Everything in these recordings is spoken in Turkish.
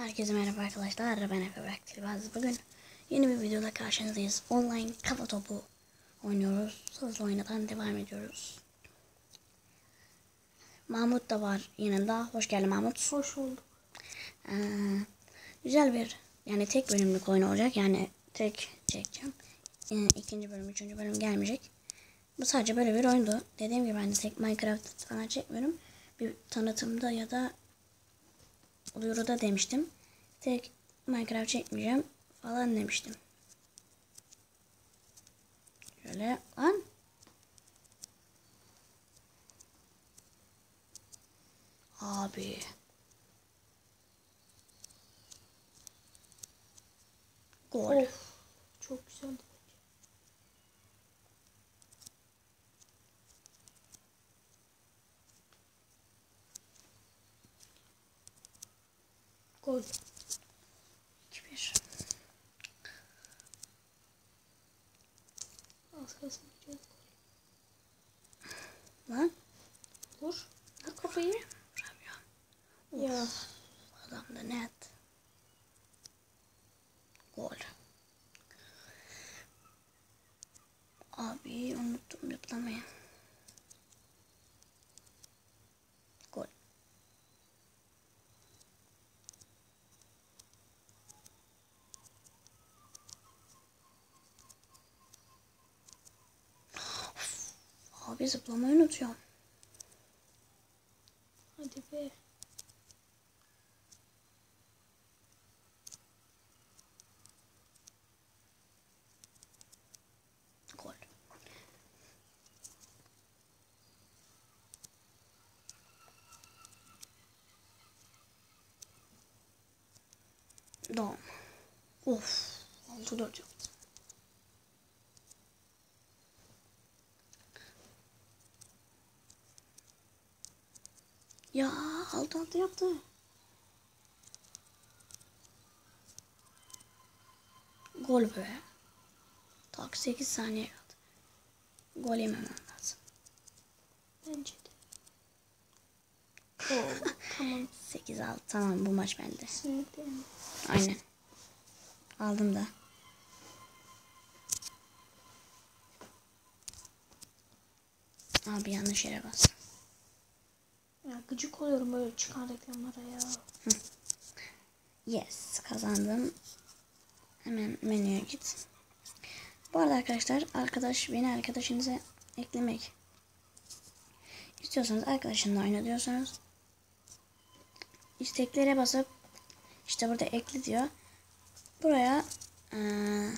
Herkese merhaba arkadaşlar. Ben Efe Tilbaz. Bugün yeni bir videoda karşınızdayız. Online kafa topu oynuyoruz. Hızlı oynadan devam ediyoruz. Mahmut da var yanında. Hoş geldin Mahmut. Hoş bulduk. Ee, güzel bir yani tek bölümlük oyun olacak. Yani tek çekeceğim. Ee, ikinci bölüm, üçüncü bölüm gelmeyecek. Bu sadece böyle bir oyundu. Dediğim gibi ben de tek Minecraft falan çekmiyorum. Bir tanıtımda ya da duyuruda demiştim. Tek Minecraft çekmeyeceğim falan demiştim. Şöyle lan. Abi. Gol. Of. Çok güzel. Gol. 2-1. Az kalsın. Lan. Vur. Vur kafayı. Vuramıyorum. Ya. Adam da net. Gol. Abi unuttum zıplamayı. Gol. Abi zıplamayı unutuyorum. Hadi be. Gol. Dom. Of. 6-4 Ya altı altı yaptı. Gol be. Tak 8 saniye kaldı. Gol yememem lazım. Bence de. Oo, tamam. 8-6 tamam bu maç bende. Kesinlikle. Aynen. Aldım da. Abi yanlış yere bas. Gıcık oluyorum böyle çıkan reklamlara ya. Yes kazandım. Hemen menüye git. Bu arada arkadaşlar arkadaş beni arkadaşınıza eklemek istiyorsanız arkadaşınla oyna diyorsanız isteklere basıp işte burada ekle diyor. Buraya eee,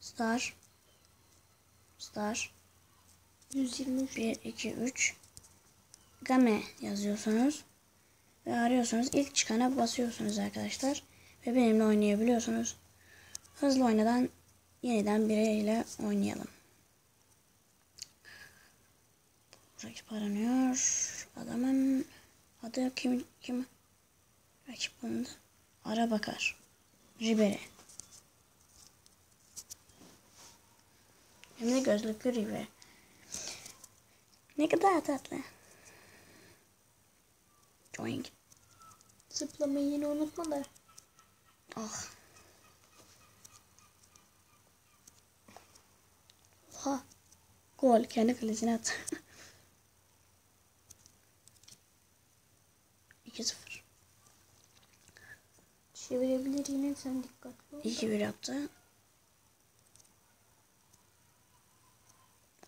star star 123. 1 2 3 game yazıyorsunuz ve arıyorsunuz. İlk çıkana basıyorsunuz arkadaşlar ve benimle oynayabiliyorsunuz. Hızlı oynadan yeniden biriyle oynayalım. Rakip aranıyor. Adamın adı kim kim? Rakip bulundu. Ara bakar. Ribery. Hem de gözlüklü Ribery. Ne kadar tatlı. Join. Zıplamayı yine unutma da. Ah. Oha. Gol. Kendi kalesine at. 2-0. Çevirebilir yine sen dikkatli ol. 2-1 yaptı.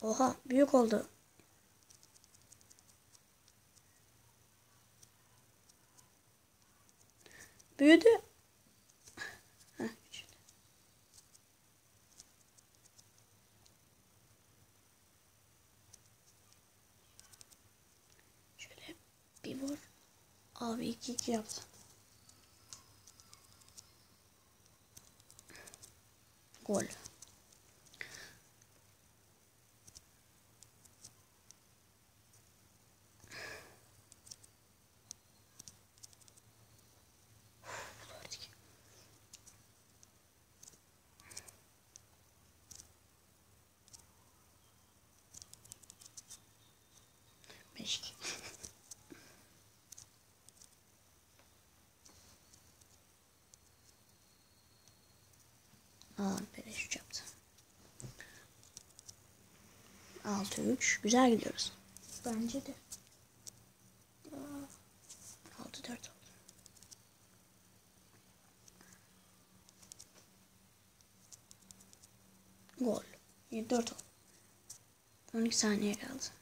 Oha. Büyük oldu. Büyüdü. Heh. Şöyle bir vur. Abi 2-2 yaptı. Gol. Keşke. Aa, beleş 3 yaptı. 6 3 güzel gidiyoruz. Bence de. 6 4 oldu. Gol. 4 oldu. 12 saniye kaldı.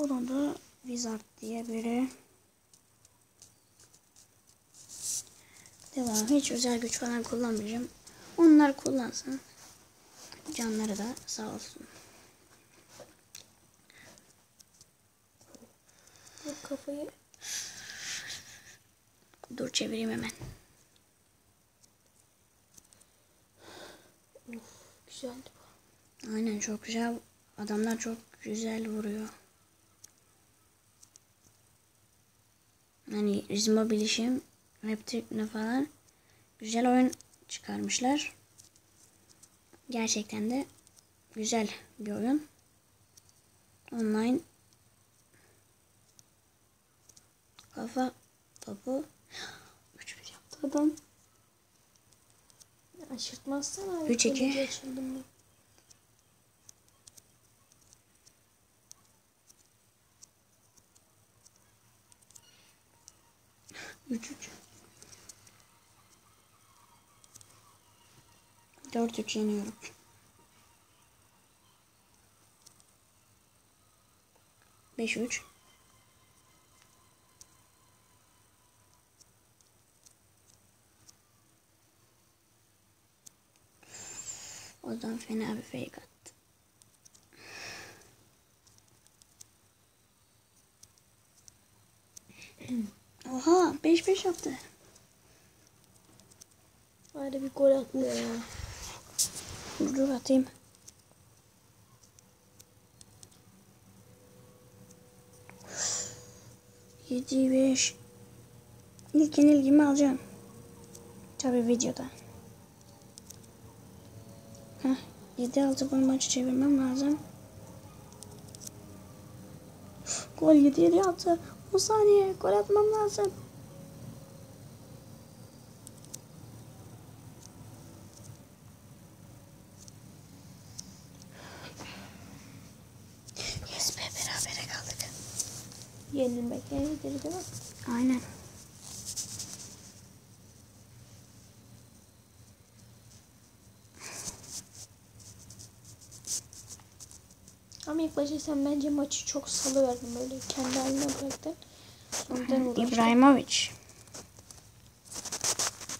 Rakip bulundu. Wizard diye biri. Devam. Hiç özel güç falan kullanmayacağım. Onlar kullansın. Canları da sağ olsun. Bu kafayı Dur çevireyim hemen. güzeldi bu. Aynen çok güzel. Adamlar çok güzel vuruyor. Hani Rizmo bilişim, Reptik'le falan güzel oyun çıkarmışlar. Gerçekten de güzel bir oyun. Online kafa topu 3-1 yaptı adam. Aşırtmazsana. Üç, iki. Kaleci açıldım ben. Üç üç. Dört üç yeniyorum. Beş üç. O zaman fena bir fake attı. Oha 5-5 yaptı. Bari bir gol attı ya. Dur dur atayım. Yedi beş. İlk yenilgimi alacağım. Tabi videoda. Heh, 7 6 bu maçı çevirmem lazım. Gol 7 7 yaptı. 10 saniye gol atmam lazım. Yes be berabere kaldık. Yenilmek yenilir değil mi? Aynen. Ama ilk başta sen bence maçı çok salıverdin böyle kendi haline bıraktın. İbrahimovic.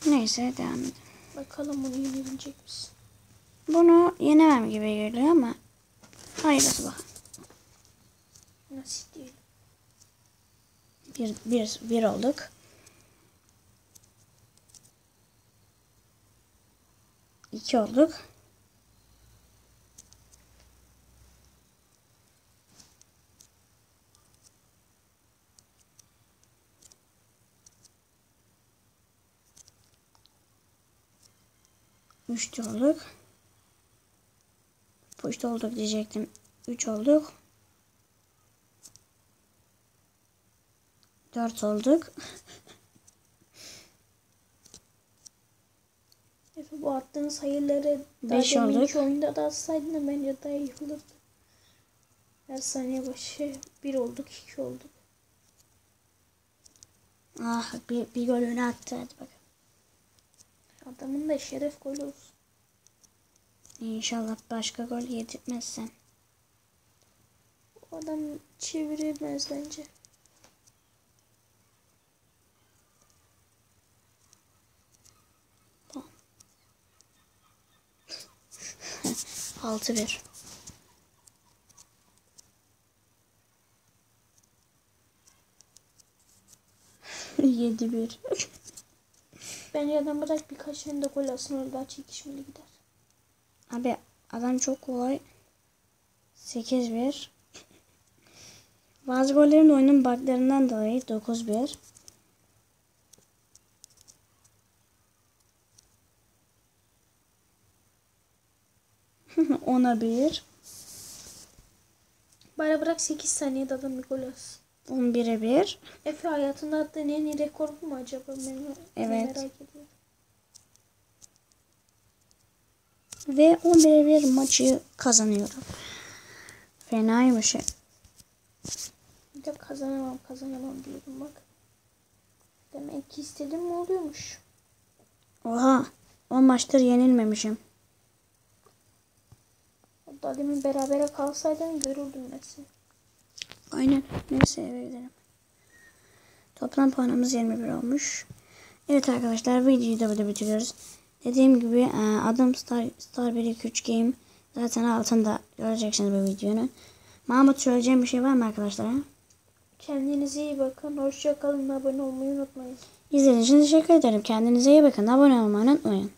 Neyse devam edelim. Bakalım bunu yenebilecek misin? Bunu yenemem gibi geliyor ama hayırlısı bak. Nasıl değil? Bir, bir, bir olduk. İki olduk. Üç olduk. Üç olduk diyecektim. Üç olduk. Dört olduk. Efe bu attığın sayıları daha Beş olduk. oyunda da atsaydın da bence daha iyi olurdu. Her saniye başı bir olduk, iki olduk. Ah bir, bir gol öne attı. Hadi bakalım. Adamın da şeref golü olsun. İnşallah başka gol yedirtmezsen. O adam çeviremez bence. Altı bir. Yedi bir. Bence adam bırak birkaç tane de gol alsın öyle daha çekişmeli gider. Abi adam çok kolay. 8-1. Bazı gollerin oyunun buglarından dolayı 9-1. Ona 1. Bari bırak 8 saniyede adam bir gol alsın. 11'e 1. Efe hayatında attığın en iyi rekor bu mu acaba? Ben ben Evet. merak ediyorum. Ve 11'e 1 maçı kazanıyorum. Fenaymış. Bir de kazanamam kazanamam diyordum bak. Demek ki istedim mi oluyormuş. Oha. 10 maçtır yenilmemişim. Hatta demin berabere kalsaydın görürdüm seni. Aynen. Neyse eve gidelim. Toplam puanımız 21 olmuş. Evet arkadaşlar videoyu da burada bitiriyoruz. Dediğim gibi e, adım Star, Star 1 2 3 Game. Zaten altında göreceksiniz bu videonun. Mahmut söyleyeceğim bir şey var mı arkadaşlar? Kendinize iyi bakın. Hoşça kalın. Abone olmayı unutmayın. İzlediğiniz için teşekkür ederim. Kendinize iyi bakın. Abone olmayı unutmayın.